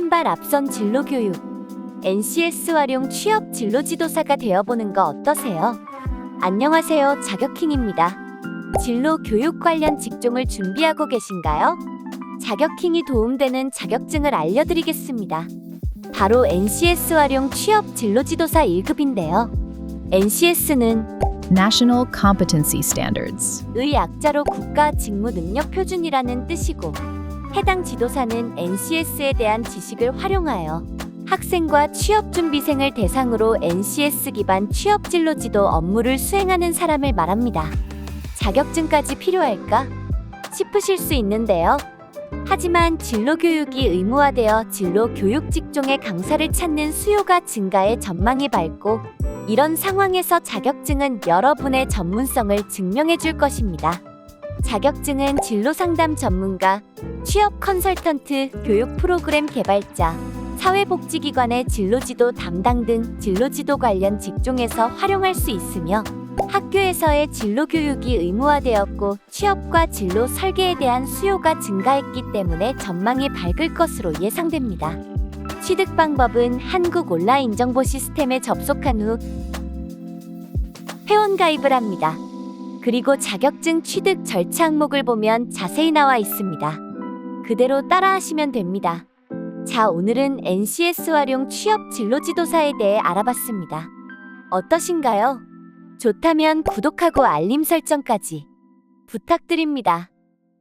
한 발 앞선 진로 교육. NCS 활용 취업 진로 지도사가 되어보는 거 어떠세요? 안녕하세요. 자격킹입니다. 진로 교육 관련 직종을 준비하고 계신가요? 자격킹이 도움되는 자격증을 알려드리겠습니다. 바로 NCS 활용 취업 진로 지도사 1급인데요. NCS는 National Competency Standards. 의 약자로 국가 직무 능력 표준이라는 뜻이고 해당 지도사는 NCS에 대한 지식을 활용하여 학생과 취업 준비생을 대상으로 NCS 기반 취업 진로 지도 업무를 수행하는 사람을 말합니다. 자격증까지 필요할까? 싶으실 수 있는데요. 하지만 진로 교육이 의무화되어 진로 교육 직종의 강사를 찾는 수요가 증가해 전망이 밝고 이런 상황에서 자격증은 여러분의 전문성을 증명해 줄 것입니다. 자격증은 진로 상담 전문가, 취업 컨설턴트, 교육 프로그램 개발자, 사회복지기관의 진로지도 담당 등 진로지도 관련 직종에서 활용할 수 있으며 학교에서의 진로 교육이 의무화되었고 취업과 진로 설계에 대한 수요가 증가했기 때문에 전망이 밝을 것으로 예상됩니다. 취득 방법은 한국 온라인 정보 시스템에 접속한 후 회원 가입을 합니다. 그리고 자격증 취득 절차 항목을 보면 자세히 나와 있습니다. 그대로 따라하시면 됩니다. 자, 오늘은 NCS 활용 취업 진로 지도사에 대해 알아봤습니다. 어떠신가요? 좋다면 구독하고 알림 설정까지 부탁드립니다.